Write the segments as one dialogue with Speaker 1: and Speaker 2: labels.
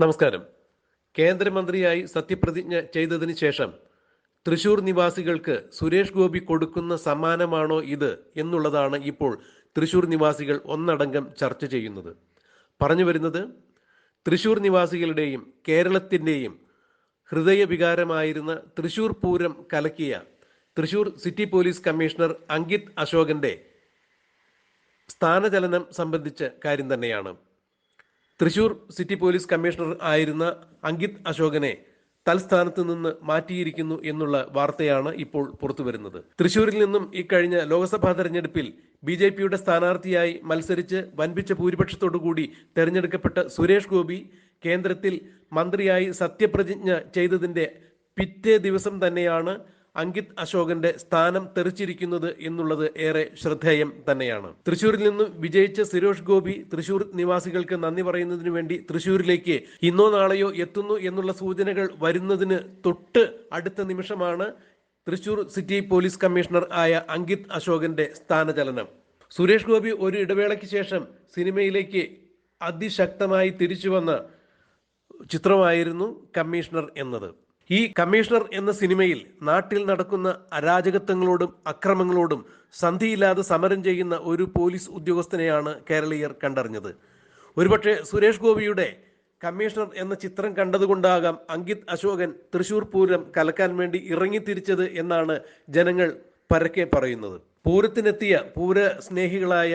Speaker 1: നമസ്കാരം. കേന്ദ്രമന്ത്രിയായി സത്യപ്രതിജ്ഞ ചെയ്തതിനു ശേഷം തൃശൂർ നിവാസികൾക്ക് സുരേഷ് ഗോപി കൊടുക്കുന്ന സമ്മാനമാണോ ഇത് എന്നുള്ളതാണ് ഇപ്പോൾ തൃശൂർ നിവാസികൾ ഒന്നടങ്കം ചർച്ച ചെയ്യുന്നത്. പറഞ്ഞു വരുന്നത് തൃശൂർ നിവാസികളുടെയും കേരളത്തിന്റെയും ഹൃദയവികാരമായിരുന്ന Thrissur Pooram കലക്കിയ Thrissur city police commissioner Ankit അശോകന്റെ സ്ഥാനചലനം സംബന്ധിച്ച കാര്യം തന്നെയാണ്. തൃശൂർ സിറ്റി പോലീസ് കമ്മീഷണർ ആയിരുന്ന അങ്കിത് അശോകനെ തൽസ്ഥാനത്ത് നിന്ന് മാറ്റിയിരിക്കുന്നു എന്നുള്ള വാർത്തയാണ് ഇപ്പോൾ പുറത്തുവരുന്നത്. തൃശൂരിൽ നിന്നും ഇക്കഴിഞ്ഞ ലോക്സഭാ തെരഞ്ഞെടുപ്പിൽ ബി ജെ പിയുടെ സ്ഥാനാർത്ഥിയായി മത്സരിച്ച് വൻപിച്ച ഭൂരിപക്ഷത്തോടുകൂടി തെരഞ്ഞെടുക്കപ്പെട്ട സുരേഷ് ഗോപി കേന്ദ്രത്തിൽ മന്ത്രിയായി സത്യപ്രതിജ്ഞ ചെയ്തതിന്റെ പിറ്റേ ദിവസം തന്നെയാണ് അങ്കിത് അശോകന്റെ സ്ഥാനം തെറിച്ചിരിക്കുന്നത് എന്നുള്ളത് ഏറെ ശ്രദ്ധേയം തന്നെയാണ്. തൃശൂരിൽ നിന്നും വിജയിച്ച സുരേഷ് ഗോപി തൃശൂർ നിവാസികൾക്ക് നന്ദി പറയുന്നതിന് വേണ്ടി തൃശൂരിലേക്ക് ഇന്നോ നാളെയോ എത്തുന്നു എന്നുള്ള സൂചനകൾ വരുന്നതിന് തൊട്ട് അടുത്ത നിമിഷമാണ് തൃശൂർ സിറ്റി പോലീസ് കമ്മീഷണർ ആയ അങ്കിത് അശോകന്റെ സ്ഥാനചലനം. സുരേഷ് ഗോപി ഒരു ഇടവേളയ്ക്ക് ശേഷം സിനിമയിലേക്ക് അതിശക്തമായി തിരിച്ചു വന്ന ചിത്രമായിരുന്നു കമ്മീഷണർ എന്നത്. ഈ കമ്മീഷണർ എന്ന സിനിമയിൽ നാട്ടിൽ നടക്കുന്ന അരാജകത്വങ്ങളോടും അക്രമങ്ങളോടും സന്ധിയില്ലാതെ സമരം ചെയ്യുന്ന ഒരു പോലീസ് ഉദ്യോഗസ്ഥനെയാണ് കേരളീയർ കണ്ടറിഞ്ഞത്. ഒരുപക്ഷെ സുരേഷ് ഗോപിയുടെ കമ്മീഷണർ എന്ന ചിത്രം കണ്ടതുകൊണ്ടാകാം അങ്കിത് അശോകൻ തൃശൂർ പൂരം കലക്കാൻ വേണ്ടി ഇറങ്ങിത്തിരിച്ചത് എന്നാണ് ജനങ്ങൾ പരക്കെ പറയുന്നത്. പൂരത്തിനെത്തിയ പൂര സ്നേഹികളായ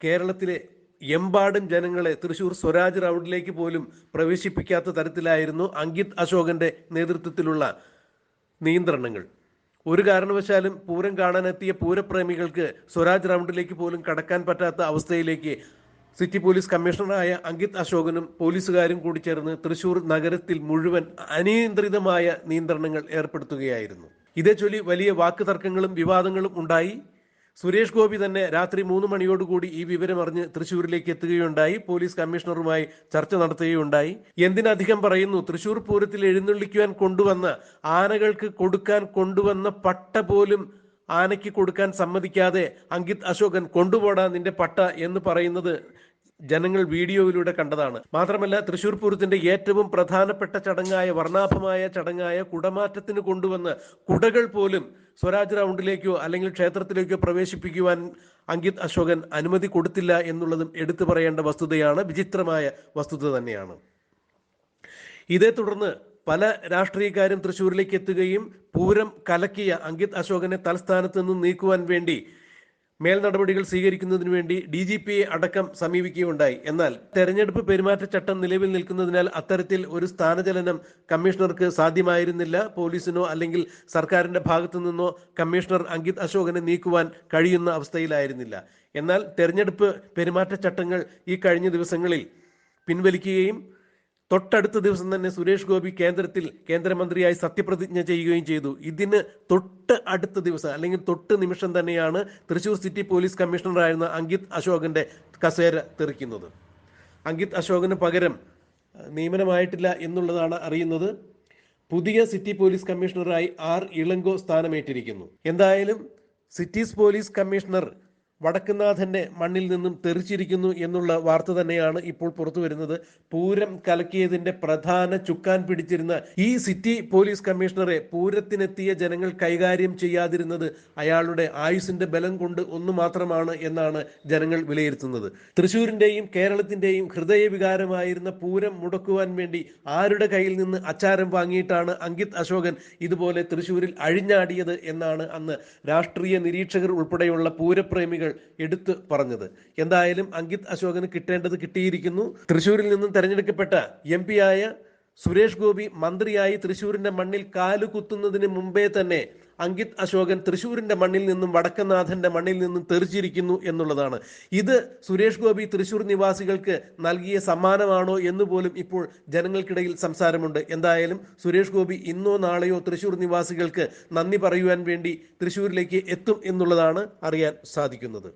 Speaker 1: കേരളത്തിലെ എമ്പാടും ജനങ്ങളെ തൃശൂർ സ്വരാജ് റൗഡിലേക്ക് പോലും പ്രവേശിപ്പിക്കാത്ത തരത്തിലായിരുന്നു അങ്കിത് അശോകന്റെ നേതൃത്വത്തിലുള്ള നിയന്ത്രണങ്ങൾ. ഒരു കാരണവശാലും പൂരം കാണാനെത്തിയ പൂരപ്രേമികൾക്ക് സ്വരാജ് റൗണ്ടിലേക്ക് പോലും കടക്കാൻ പറ്റാത്ത അവസ്ഥയിലേക്ക് സിറ്റി പോലീസ് കമ്മീഷണറായ അങ്കിത് അശോകനും പോലീസുകാരും കൂടി ചേർന്ന് തൃശൂർ നഗരത്തിൽ മുഴുവൻ അനിയന്ത്രിതമായ നിയന്ത്രണങ്ങൾ ഏർപ്പെടുത്തുകയായിരുന്നു. ഇതേ ചൊല്ലി വലിയ വാക്ക് തർക്കങ്ങളും വിവാദങ്ങളും ഉണ്ടായി. സുരേഷ് ഗോപി തന്നെ രാത്രി മൂന്ന് മണിയോടുകൂടി ഈ വിവരം അറിഞ്ഞ് തൃശൂരിലേക്ക് എത്തുകയുണ്ടായി. പോലീസ് കമ്മീഷണറുമായി ചർച്ച നടത്തുകയുണ്ടായി. എന്തിനധികം പറയുന്നു തൃശൂർ പൂരത്തിൽ എഴുന്നള്ളിക്കുവാൻ കൊണ്ടുവന്ന ആനകൾക്ക് കൊടുക്കാൻ കൊണ്ടുവന്ന പട്ട പോലും ആനയ്ക്ക് കൊടുക്കാൻ സമ്മതിക്കാതെ അങ്കിത് അശോകൻ കൊണ്ടുപോടാ നിന്റെ പട്ട എന്ന് പറയുന്നത് ജനങ്ങൾ വീഡിയോയിലൂടെ കണ്ടതാണ്. മാത്രമല്ല തൃശൂർ പൂരത്തിന്റെ ഏറ്റവും പ്രധാനപ്പെട്ട ചടങ്ങായ വർണാഭമായ ചടങ്ങായ കുടമാറ്റത്തിന് കൊണ്ടുവന്ന് കുടകൾ പോലും സ്വരാജ് റൗണ്ടിലേക്കോ അല്ലെങ്കിൽ ക്ഷേത്രത്തിലേക്കോ പ്രവേശിപ്പിക്കുവാൻ അങ്കിത് അശോകൻ അനുമതി കൊടുത്തില്ല എന്നുള്ളതും എടുത്തു പറയേണ്ട വസ്തുതയാണ് വിചിത്രമായ വസ്തുത തന്നെയാണ്. ഇതേ തുടർന്ന് പല രാഷ്ട്രീയക്കാരും തൃശ്ശൂരിലേക്ക് എത്തുകയും പൂരം കലക്കിയ അങ്കിത് അശോകനെ തലസ്ഥാനത്ത് നിന്ന് നീക്കുവാൻ വേണ്ടി മേൽ സ്വീകരിക്കുന്നതിനു സ്വീകരിക്കുന്നതിന് വേണ്ടി ഡി ജി പിയെ അടക്കം സമീപിക്കുകയുണ്ടായി. എന്നാൽ തെരഞ്ഞെടുപ്പ് പെരുമാറ്റച്ചട്ടം നിലവിൽ നിൽക്കുന്നതിനാൽ അത്തരത്തിൽ ഒരു സ്ഥാനചലനം കമ്മീഷണർക്ക് സാധ്യമായിരുന്നില്ല. പോലീസിനോ അല്ലെങ്കിൽ സർക്കാരിന്റെ ഭാഗത്തു നിന്നോ കമ്മീഷണർ അങ്കിത് അശോകനെ നീക്കുവാൻ കഴിയുന്ന അവസ്ഥയിലായിരുന്നില്ല. എന്നാൽ തെരഞ്ഞെടുപ്പ് പെരുമാറ്റച്ചട്ടങ്ങൾ ഈ കഴിഞ്ഞ ദിവസങ്ങളിൽ പിൻവലിക്കുകയും തൊട്ടടുത്ത ദിവസം തന്നെ സുരേഷ് ഗോപി കേന്ദ്രത്തിൽ കേന്ദ്രമന്ത്രിയായി സത്യപ്രതിജ്ഞ ചെയ്യുകയും ചെയ്തു. ഇതിന് തൊട്ട് അടുത്ത ദിവസം അല്ലെങ്കിൽ തൊട്ട് നിമിഷം തന്നെയാണ് തൃശൂർ സിറ്റി പോലീസ് കമ്മീഷണറായിരുന്ന അങ്കിത് അശോകന്റെ കസേര തെറിക്കുന്നത്. അങ്കിത് അശോകന് പകരം നിയമനമായിട്ടില്ല എന്നുള്ളതാണ് അറിയുന്നത്. പുതിയ സിറ്റി പോലീസ് കമ്മീഷണറായി ആർ ഇളങ്കോ സ്ഥാനമേറ്റിരിക്കുന്നു. എന്തായാലും സിറ്റീസ് പോലീസ് കമ്മീഷണർ വടക്കുന്നാഥന്റെ മണ്ണിൽ നിന്നും തെറിച്ചിരിക്കുന്നു എന്നുള്ള വാർത്ത തന്നെയാണ് ഇപ്പോൾ പുറത്തു വരുന്നത്. പൂരം കലക്കിയതിന്റെ പ്രധാന ചുക്കാൻ പിടിച്ചിരുന്ന ഈ സിറ്റി പോലീസ് കമ്മീഷണറെ പൂരത്തിനെത്തിയ ജനങ്ങൾ കൈകാര്യം ചെയ്യാതിരുന്നത് അയാളുടെ ആയുസിന്റെ ബലം കൊണ്ട് ഒന്നു മാത്രമാണ് എന്നാണ് ജനങ്ങൾ വിലയിരുത്തുന്നത്. തൃശൂരിന്റെയും കേരളത്തിന്റെയും ഹൃദയവികാരമായിരുന്ന പൂരം മുടക്കുവാൻ വേണ്ടി ആരുടെ കയ്യിൽ നിന്ന് അച്ചാരം വാങ്ങിയിട്ടാണ് അങ്കിത് അശോകൻ ഇതുപോലെ തൃശൂരിൽ അഴിഞ്ഞാടിയത് എന്നാണ് അന്ന് രാഷ്ട്രീയ നിരീക്ഷകർ ഉൾപ്പെടെയുള്ള പൂരപ്രേമികൾ എടുത്തു പറഞ്ഞത്. എന്തായാലും അങ്കിത് അശോകന് കിട്ടേണ്ടത് കിട്ടിയിരിക്കുന്നു. തൃശൂരിൽ നിന്നും തെരഞ്ഞെടുക്കപ്പെട്ട എം ആയ സുരേഷ് ഗോപി മന്ത്രിയായി തൃശൂരിന്റെ മണ്ണിൽ കാലു കുത്തുന്നതിന് മുമ്പേ തന്നെ അങ്കിത് അശോകൻ തൃശൂരിന്റെ മണ്ണിൽ നിന്നും വടക്കനാഥന്റെ മണ്ണിൽ നിന്നും തെറിച്ചിരിക്കുന്നു എന്നുള്ളതാണ്. ഇത് സുരേഷ് ഗോപി തൃശൂർ നിവാസികൾക്ക് നൽകിയ സമ്മാനമാണോ എന്ന് പോലും ഇപ്പോൾ ജനങ്ങൾക്കിടയിൽ സംസാരമുണ്ട്. എന്തായാലും സുരേഷ് ഗോപി ഇന്നോ നാളെയോ തൃശൂർ നിവാസികൾക്ക് നന്ദി പറയുവാൻ വേണ്ടി തൃശൂരിലേക്ക് എത്തും എന്നുള്ളതാണ് അറിയാൻ സാധിക്കുന്നത്.